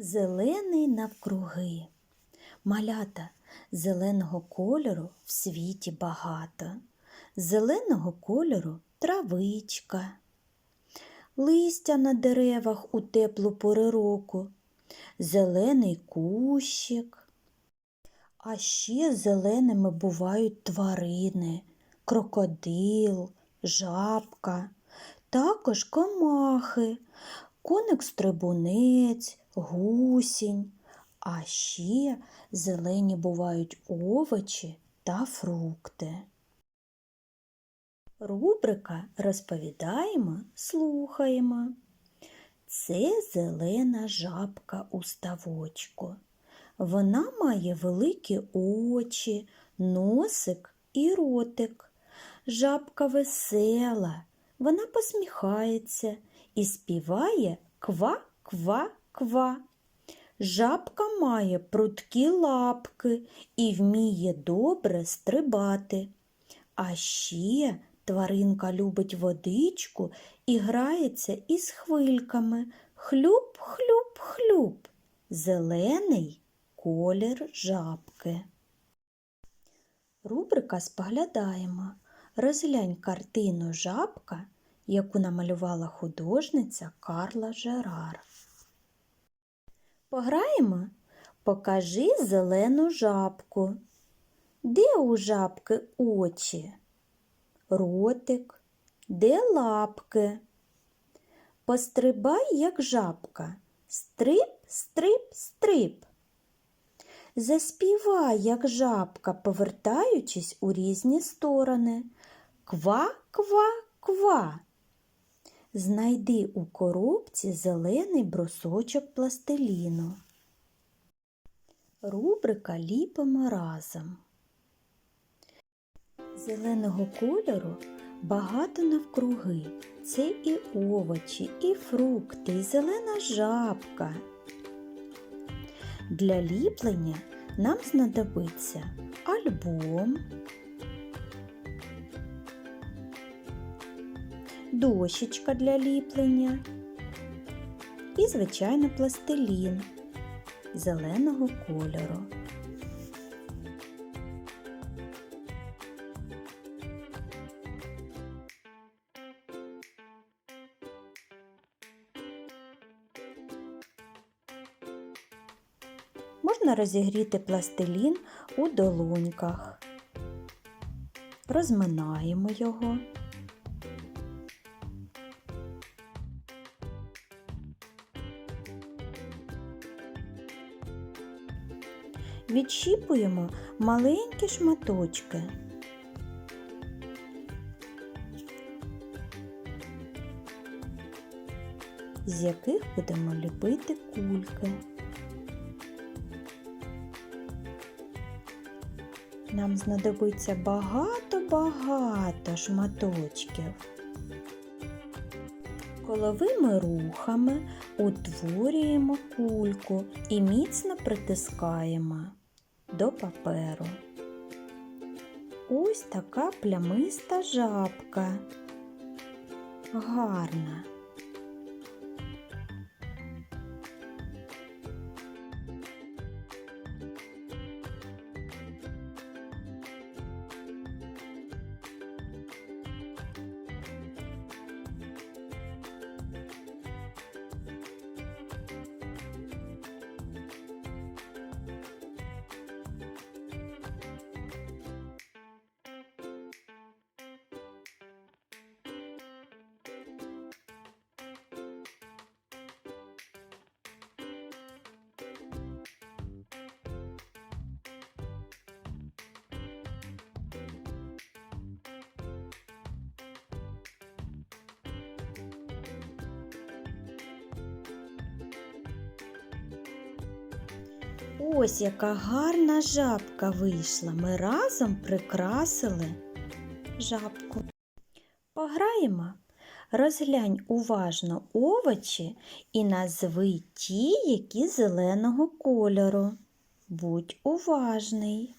Зелений навкруги. Малята зеленого кольору в світі багато. Зеленого кольору травичка, листя на деревах у теплу пору року, зелений кущик. А ще зеленими бувають тварини, крокодил, жабка, також комахи, коник-стрибунець, гусінь. А ще зелені бувають овочі та фрукти. Рубрика Розповідаємо, слухаємо. Це зелена жабка у ставочку. Вона має великі очі, носик і ротик. Жабка весела, вона посміхається і співає ква-ква-ква. Жабка має прудкі лапки і вміє добре стрибати. А ще тваринка любить водичку і грається із хвильками. Хлюп-хлюп-хлюп. Зелений колір жабки. Рубрика Споглядаємо. Розглянь картину жабка, яку намалювала художниця Карла Жерар. Пограємо? Покажи зелену жабку. Де у жабки очі? Ротик, де лапки? Пострибай, як жабка. Стрип, стрип, стрип. Заспівай, як жабка, повертаючись у різні сторони. Ква, ква, ква. Знайди у коробці зелений брусочок пластиліну. Рубрика Ліпимо разом. Зеленого кольору багато навкруги. Це і овочі, і фрукти, і зелена жабка. Для ліплення нам знадобиться альбом, дощечка для ліплення і, звичайно, пластилін зеленого кольору. Можна розігріти пластилін у долоньках. Розминаємо його. Відщіпуємо маленькі шматочки. з яких будемо ліпити кульки. Нам знадобиться багато-багато шматочків. Коловими рухами утворюємо кульку і міцно притискаємо до паперу. Ось така плямиста жабка. Гарна. Ось яка гарна жабка вийшла. Ми разом прикрасили жабку. Пограємо. Розглянь уважно овочі і назви ті, які зеленого кольору. Будь уважний.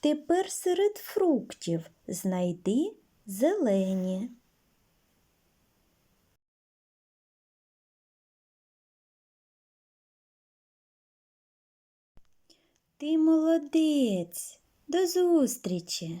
Тепер серед фруктів знайди зелені. Ти молодець. До зустрічі!